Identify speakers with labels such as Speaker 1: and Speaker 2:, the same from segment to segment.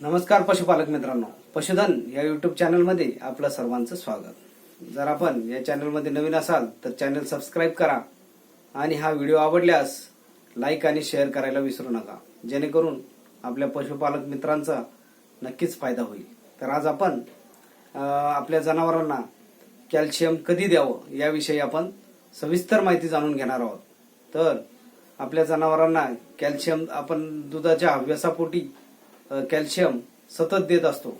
Speaker 1: नमस्कार पशुपालक मित्रांनो. पशुधन या युट्यूब चॅनलमध्ये आपलं सर्वांचं स्वागत. जर आपण या चॅनलमध्ये नवीन असाल तर चॅनल सबस्क्राईब करा आणि हा व्हिडिओ आवडल्यास लाईक आणि शेअर करायला विसरू नका. जेणेकरून आपल्या पशुपालक मित्रांचा नक्कीच फायदा होईल. तर आज आपण आपल्या जनावरांना कॅल्शियम कधी द्यावं याविषयी आपण सविस्तर माहिती जाणून घेणार आहोत. तर आपल्या जनावरांना कॅल्शियम आपण दुधाच्या हव्यासापोटी कॅल्शियम सतत देत असतो.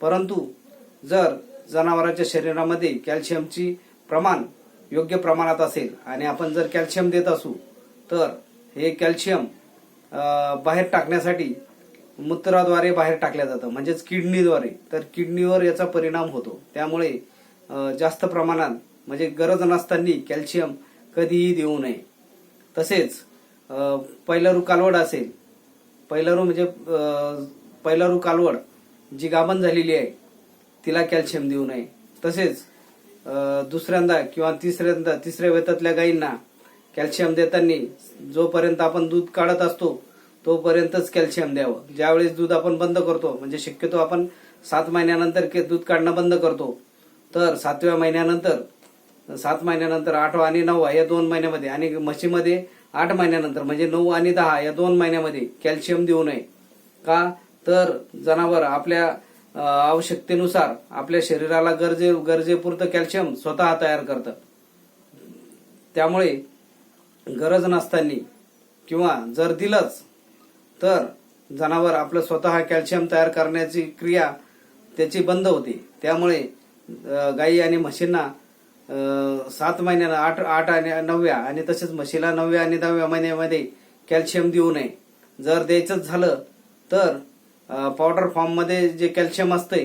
Speaker 1: परंतु जर जनावरांच्या शरीरामध्ये कॅल्शियमची प्रमाण योग्य प्रमाणात असेल आणि आपण जर कॅल्शियम देत असू तर हे कॅल्शियम बाहेर टाकण्यासाठी मूत्राद्वारे बाहेर टाकल्या जातं म्हणजेच किडनीद्वारे. तर किडनीवर याचा परिणाम होतो. त्यामुळे जास्त प्रमाणात म्हणजे गरज नसताना कॅल्शियम कधीही देऊ नये. तसेच पहिलं पहिलरू कालवड असेल पैलारू म्हणजे पैलारू कालवड जी गाभण झालेली आहे तिला कॅल्शियम देऊ नये. तसेच दुसऱ्यांदा किंवा तिसऱ्यांदा तिसऱ्या वेतातल्या गायींना कॅल्शियम देताना जोपर्यंत आपण दूध काढत असतो तोपर्यंतच कॅल्शियम द्यावं. ज्यावेळेस दूध आपण बंद करतो म्हणजे शक्यतो आपण सात महिन्यानंतर के- दूध काढणं बंद करतो तर सातव्या महिन्यानंतर सात महिन्यानंतर आठवा आणि नववा या दोन महिन्यामध्ये आणि म्हशीमध्ये आठ महिन्यानंतर म्हणजे नऊ आणि दहा या दोन महिन्यामध्ये कॅल्शियम देऊ नये. का? तर जनावर आपल्या आवश्यकतेनुसार आपल्या शरीराला गरजे गरजेपुरतं कॅल्शियम स्वतः तयार करतं. त्यामुळे गरज नसताना किंवा जर दिलंच तर जनावर आपलं स्वतः कॅल्शियम तयार करण्याची क्रिया त्याची बंद होते. त्यामुळे गाई आणि म्हशींना सात महिन्याला आठ आठ आणि नवव्या आणि तसेच म्हशीला नवव्या आणि दहाव्या महिन्यामध्ये कॅल्शियम देऊ नये. जर द्यायचंच झालं तर पावडर फॉर्ममध्ये जे कॅल्शियम असते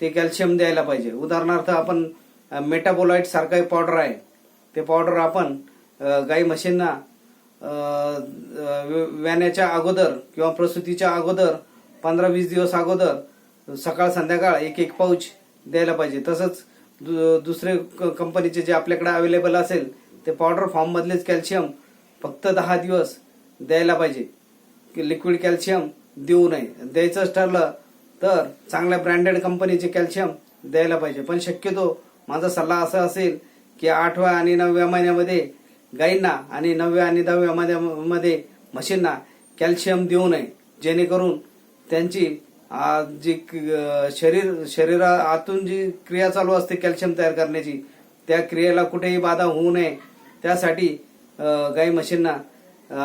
Speaker 1: ते कॅल्शियम द्यायला पाहिजे. उदाहरणार्थ आपण मेटाबोलाइट सारखं एक पावडर आहे. ते पावडर आपण गाई म्हशींना व्याण्याच्या अगोदर किंवा प्रसूतीच्या अगोदर पंधरा वीस दिवस अगोदर सकाळ संध्याकाळ एक एक पाऊच द्यायला पाहिजे. तसंच दुसरे क- कंपनीचे जे आपल्याकडे अवेलेबल असेल ते पावडर फॉर्म मधलेच कॅल्शियम फक्त दहा दिवस द्यायला पाहिजे. की लिक्विड कॅल्शियम देऊ नये. द्यायचंच ठरलं तर चांगल्या ब्रँडेड कंपनीचे कॅल्शियम द्यायला पाहिजे. पण शक्यतो माझा सल्ला असा असेल की आठव्या आणि नवव्या महिन्यामध्ये गायींना आणि नवव्या आणि दहाव्या महिन्यामध्ये म्हशींना कॅल्शियम देऊ नये. जेणेकरून त्यांची आज जी क- शरीर शरीरा आतून जी क्रिया चालू असते कॅल्शियम तयार करण्याची त्या क्रियेला कुठेही बाधा होऊ नये. त्यासाठी गाई म्हशींना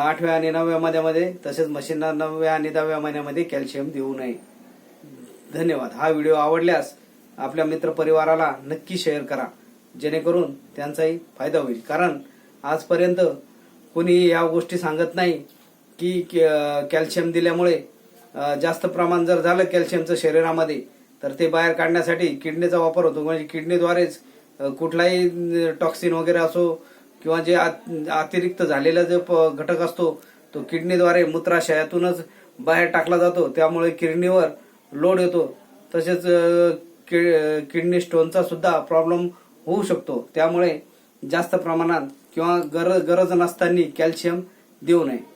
Speaker 1: आठव्या आणि नवव्या महिन्यामध्ये तसेच म्हशींना नवव्या आणि दहाव्या महिन्यामध्ये कॅल्शियम देऊ नये. धन्यवाद. हा व्हिडिओ आवडल्यास आपल्या मित्र परिवाराला नक्की शेअर करा. जेणेकरून त्यांचाही फायदा होईल. कारण आजपर्यंत कोणी या गोष्टी सांगत नाही की कॅल्शियम दिल्यामुळे जास्त प्रमाण जर झालं कॅल्शियमचं शरीरामध्ये तर ते बाहेर काढण्यासाठी किडनीचा वापर होतो. म्हणजे किडनीद्वारेच कुठलाही टॉक्सिन वगैरे असो किंवा जे आत- अतिरिक्त झालेला जो प- घटक असतो तो किडनीद्वारे मूत्राशयातूनच बाहेर टाकला जातो. त्यामुळे किडनीवर लोड येतो. तसेच कि- किडनी स्टोनचा सुद्धा प्रॉब्लेम होऊ शकतो. त्यामुळे जास्त प्रमाणात किंवा गरज गरज नसताना कॅल्शियम देऊ नये.